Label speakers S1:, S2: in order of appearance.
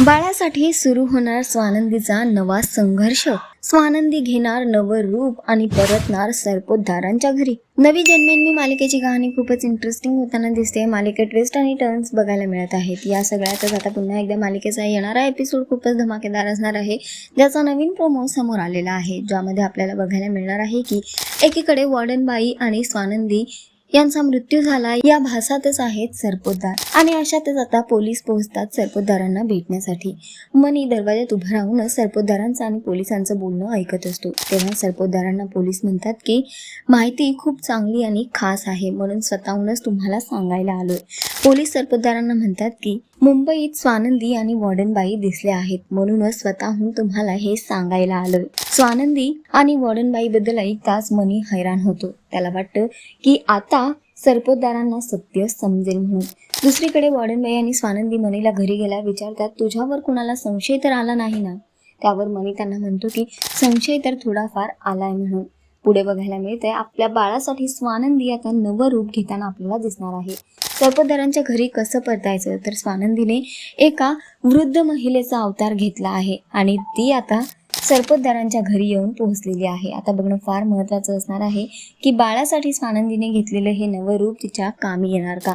S1: बाळासाठी सुरू होणार स्वानंदीचा नवा संघर्ष. स्वानंदी घेणार नवं रूप आणि परतणार सरपोतदारांच्या घरी. नवी जन्मेंनी मालिकेची कहाणी खूपच इंटरेस्टिंग होताना दिसते. मालिकेत ट्विस्ट आणि टर्न्स बघायला मिळत आहेत. या सगळ्यातच आता पुन्हा एकदा मालिकेचा येणारा एपिसोड खूपच धमाकेदार असणार आहे. ज्याचा नवीन प्रोमो समोर आलेला आहे. ज्यामध्ये आपल्याला बघायला मिळणार आहे की एकीकडे वॉर्डन बाई आणि स्वानंदी यांचा मृत्यू झाला. या भासातच आहेत सरपोतदार. आणि अशातच आता पोलीस पोहोचतात सरपोतदारांना भेटण्यासाठी. मनी दरवाजात उभं राहूनच सरपोतदारांचं आणि पोलिसांचं बोलणं ऐकत असतो. तेव्हा सरपोतदारांना पोलीस म्हणतात की माहिती खूप चांगली आणि खास आहे. म्हणून स्वतःहूनच तुम्हाला सांगायला आलोय. पोलीस सरपोतदारांना म्हणतात की मुंबईत स्वानंदी आणि वॉर्डनबाई दिसल्या आहेत. म्हणूनच स्वतःहून तुम्हाला हे सांगायला आलोय. स्वानंदी आणि वॉर्डनबाई बद्दल ऐकताच मनी हैराण होतो. त्याला वाटतं की आता सरपोतदारांना सत्य समजेल म्हणून. दुसरीकडे वॉर्डनबाई आणि स्वानंदी मनीला घरी गेला विचारतात तुझ्यावर कुणाला संशय तर आला नाही ना? त्यावर मनी त्यांना म्हणतो की संशय तर थोडाफार आलाय म्हणून. पुढे बघायला मिळतंय. आपल्या बाळासाठी स्वानंदी आता नवं रूप घेताना आपल्याला दिसणार आहे. सरपोतदारांच्या घरी कसं परतायचं? तर स्वानंदीने एका वृद्ध महिलेचा अवतार घेतला आहे आणि ती आता सरपोतदारांच्या घरी येऊन पोहोचलेली आहे. आता बघणं फार महत्त्वाचं असणार आहे की बाळासाठी स्वानंदीने घेतलेलं हे नवं रूप तिच्या कामी येणार का?